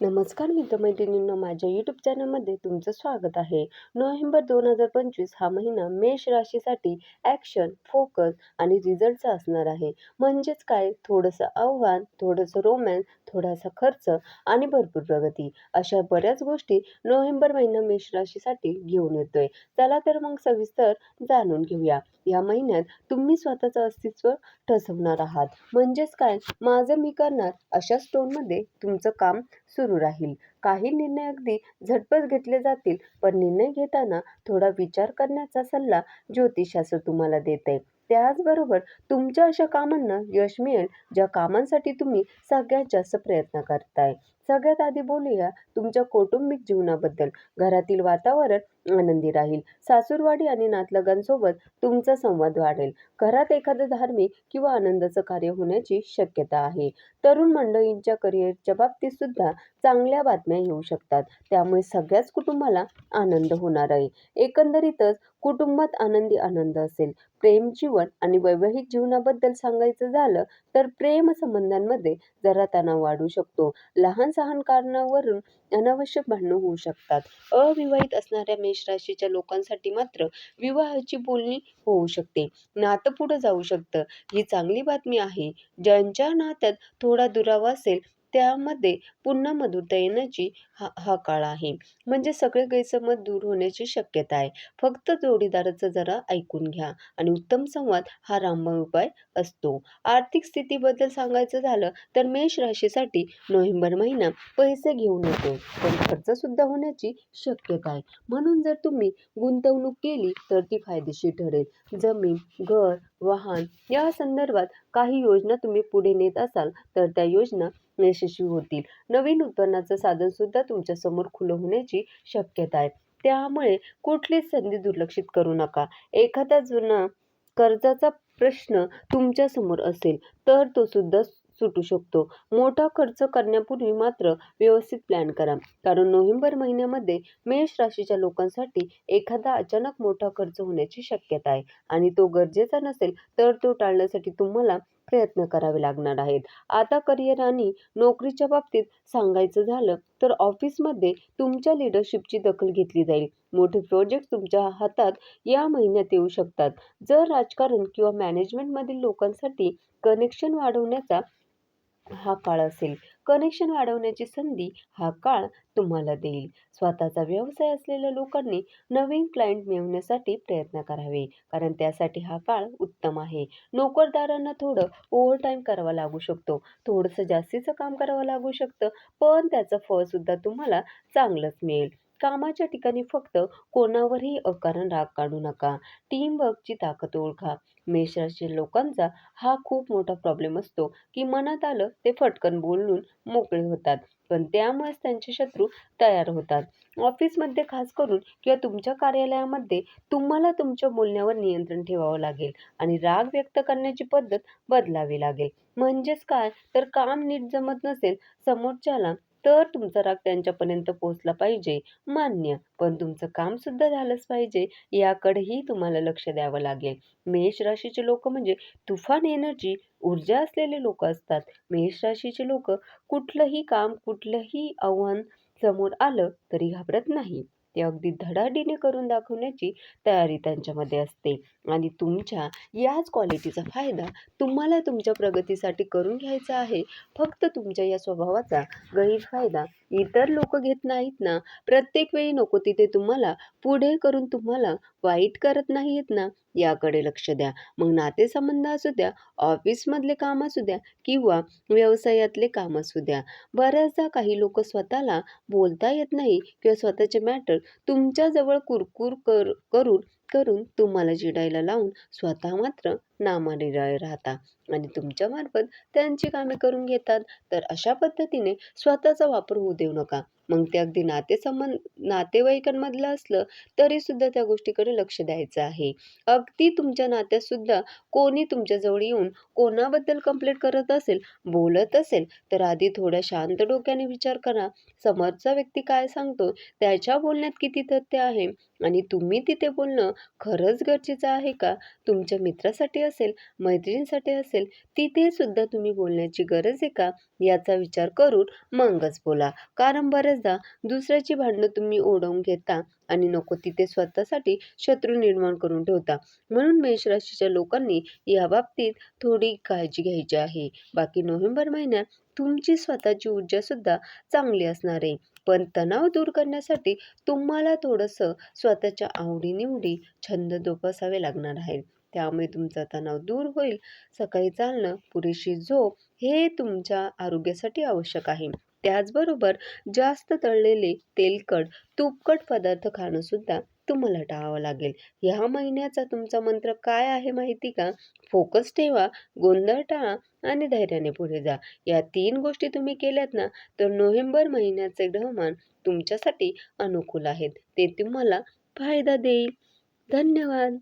नमस्कार मित्रमैत्रिणींनो माझ्या यूट्यूब चॅनलमध्ये तुमचं स्वागत आहे. नोव्हेंबर दोन हजार पंचवीस हा महिना मेष राशीसाठी ॲक्शन फोकस आणि रिझल्टचा असणार आहे. म्हणजेच काय? थोडंसं आव्हान थोडंसं रोमॅन्स थोडासा खर्च आणि भरपूर प्रगती अशा बऱ्याच गोष्टी नोव्हेंबर महिना मेष राशीसाठी घेऊन येतोय. चला तर मग सविस्तर जाणून घेऊया. या महिन्यात तुम्ही स्वतःचं अस्तित्व ठसवणार आहात. म्हणजेच काय? माझं मी करणार अशा स्टोनमध्ये तुमचं काम सुरू राहील. काही निर्णय अगदी झटपट घेतले जातील पण निर्णय घेताना थोडा विचार करण्याचा सल्ला ज्योतिषशास्त्र तुम्हाला देते त्याचबरोबर तुमच्या अशा कामांना यश मिळेल ज्या कामांसाठी तुम्ही सगळ्यात जास्त प्रयत्न करताय. सगळ्यात आधी बोलूया तुमच्या कौटुंबिक जीवनाबद्दल. घरातील वातावरण आनंदी राहील. सासूरवाडी आणि नातलगांसोबत तुमचा संवाद वाढेल. घरात एखादं धार्मिक किंवा आनंदाचं कार्य होण्याची शक्यता आहे. तरुण मंडळींच्या करिअरच्या बाबतीत सुद्धा चांगल्या बातम्या येऊ शकतात. त्यामुळे सगळ्याच कुटुंबाला आनंद होणार आहे. एकंदरीतच कुटुंबात आनंदी आनंद असेल. प्रेम जीवन आणि वैवाहिक जीवनाबद्दल सांगायचं झालं तर प्रेम संबंधांमध्ये जरा तणाव वाढू शकतो. लहान सहान कारणावरून अनावश्यक भांडणं होऊ शकतात. अविवाहित असणाऱ्या मेष राशीच्या लोकांसाठी मात्र विवाहाची बोलणी होऊ शकते. नातं पुढं जाऊ शकतं. ही चांगली बातमी आहे. ज्यांच्या नात्यात थोडा दुरावा असेल त्यामध्ये पुन्हा मधुरता येण्याची हा हा काळ आहे. म्हणजे सगळे गैरसमज दूर होण्याची शक्यता आहे. फक्त जोडीदाराचं जरा ऐकून घ्या आणि उत्तम संवाद हा रामबाण उपाय असतो. आर्थिक स्थितीबद्दल सांगायचं झालं तर मेष राशीसाठी नोव्हेंबर महिना पैसे घेऊन येतो. पण खर्चसुद्धा होण्याची शक्यता आहे. म्हणून जर तुम्ही गुंतवणूक केली तर ती फायदेशीर ठरेल. जमीन घर वाहन या संदर्भात काही योजना तुम्ही पुढे नेत असाल तर त्या योजना यशस्वी होतील. नवीन उत्पन्नाचं साधन सुद्धा खुलं होण्याची शक्यता आहे. त्यामुळे कुठलीच संधी दुर्लक्षित करू नका. एखादा जुना कर्जाचा प्रश्न तुमच्यासमोर असेल तर तो सुद्धा सुटू शकतो. मोठा खर्च करण्यापूर्वी मात्र व्यवस्थित प्लॅन करा. कारण नोव्हेंबर महिन्यामध्ये मेष राशीच्या लोकांसाठी एखादा अचानक मोठा खर्च होण्याची शक्यता आहे. आणि तो गरजेचा नसेल तर तो टाळण्यासाठी तुम्हाला प्रयत्न करावे लागणार आहेत. आता करिअर आणि नोकरीच्या बाबतीत सांगायचं झालं तर ऑफिसमध्ये तुमच्या लिडरशिपची दखल घेतली जाईल. मोठे प्रोजेक्ट तुमच्या हातात या महिन्यात येऊ शकतात. जर राजकारण किंवा मॅनेजमेंटमधील लोकांसाठी कनेक्शन वाढवण्याचा हा काळ असेल. कनेक्शन वाढवण्याची संधी हा काळ तुम्हाला देईल. स्वतःचा व्यवसाय असलेल्या लोकांनी नवीन क्लायंट मिळवण्यासाठी प्रयत्न करावे. कारण त्यासाठी हा काळ उत्तम आहे. नोकरदारांना थोडं ओव्हरटाईम करावा लागू शकतो. थोडंसं जास्तीचं काम करावं लागू शकतं. पण त्याचं फळसुद्धा तुम्हाला चांगलंच मिळेल. कामाच्या ठिकाणी फक्त कोणावरही अकारण राग काढू नका. टीमवर्कची ताकद ओळखा. मेषराशी लोकांचा हा खूप मोठा प्रॉब्लेम असतो की मनात आलं ते फटकन बोलून मोकळे होतात. पण त्यामुळेच त्यांचे शत्रू तयार होतात. ऑफिसमध्ये खास करून किंवा तुमच्या कार्यालयामध्ये तुम्हाला तुमच्या बोलण्यावर नियंत्रण ठेवावं लागेल आणि राग व्यक्त करण्याची पद्धत बदलावी लागेल. म्हणजेच काय? तर काम नीट जमत नसेल समोरच्याला तर तुमचा राग त्यांच्यापर्यंत पोहोचला पाहिजे मान्य. पण तुमचं काम सुद्धा झालंच पाहिजे याकडेही तुम्हाला लक्ष द्यावं लागेल. मेष राशीचे लोक म्हणजे तुफान एनर्जी ऊर्जा असलेले लोक असतात. मेष राशीचे लोक कुठलंही काम कुठलंही आव्हान समोर आलं तरी घाबरत नाही ते अगदी धडाडीने करून दाखवण्याची तयारी त्यांच्यामध्ये असते. आणि तुमच्या याच क्वालिटीचा फायदा तुम्हाला तुमच्या प्रगतीसाठी करून घ्यायचा आहे. फक्त तुमच्या या स्वभावाचा गैरफायदा इतर लोक घेत नाहीत ना. प्रत्येक वेळी नको तिथे तुम्हाला पुढे करून तुम्हाला वाईट करत नाहीत ना. याकडे लक्ष द्या. मग नातेसंबंध असू द्या ऑफिसमधले काम असू द्या किंवा व्यवसायातले काम असू द्या. बऱ्याचदा काही लोक स्वतःला बोलता येत नाही किंवा स्वतःचे मॅटर तुमच्याजवळ कुरकुर कर करून करून तुम्हाला चिडायला लावून स्वतः मात्र नामनिराळे राहता आणि तुमच्यामार्फत त्यांची कामे करून घेतात. तर अशा पद्धतीने स्वतःचा वापर होऊ देऊ नका. मग ते अगदी नातेसंबंध नातेवाईकांमधलं असलं तरीसुद्धा त्या गोष्टीकडे लक्ष द्यायचं आहे. अगदी तुमच्या नात्यातसुद्धा कोणी तुमच्याजवळ येऊन कोणाबद्दल कंप्लेंट करत असेल बोलत असेल तर आधी थोड्या शांत डोक्याने विचार करा. समोरचा व्यक्ती काय सांगतो त्याच्या बोलण्यात किती तथ्य आहे आणि तुम्ही तिथे बोलणं खरंच गरजेचं आहे का? तुमच्या मित्रासाठी असेल मैत्रिणीसाठी असेल तिथे सुद्धा तुम्ही बोलण्याची गरज आहे का? याचा विचार करून मगच बोला. कारण बऱ्याचदा दुसऱ्याची भांडणं तुम्ही ओढवून घेता आणि नको तिथे स्वतःसाठी शत्रू निर्माण करून ठेवता. म्हणून मेष राशीच्या लोकांनी या बाबतीत थोडी काळजी घ्यायची आहे. बाकी नोव्हेंबर महिन्यात तुमची स्वतःची ऊर्जासुद्धा चांगली असणार आहे. पण तणाव दूर करण्यासाठी तुम्हाला थोडंसं स्वतःच्या आवडीनिवडी छंद जोपासावे लागणार आहेत. त्यामुळे तुमचा तणाव दूर होईल. सकाळी चालणं पुरेशी झोप हे तुमच्या आरोग्यासाठी आवश्यक आहे. त्याचबरोबर जास्त तळलेले तेलकट तुपकट पदार्थ खाणं सुद्धा तुम्हाला टाळावं लागेल. ह्या महिन्याचा तुमचा मंत्र काय आहे माहिती का? फोकस ठेवा गोंधळ टाळा आणि धैर्याने पुढे जा. या तीन गोष्टी तुम्ही केल्यात ना तर नोव्हेंबर महिन्याचे ग्रहमान तुमच्यासाठी अनुकूल आहेत. ते तुम्हाला फायदा देईल. धन्यवाद!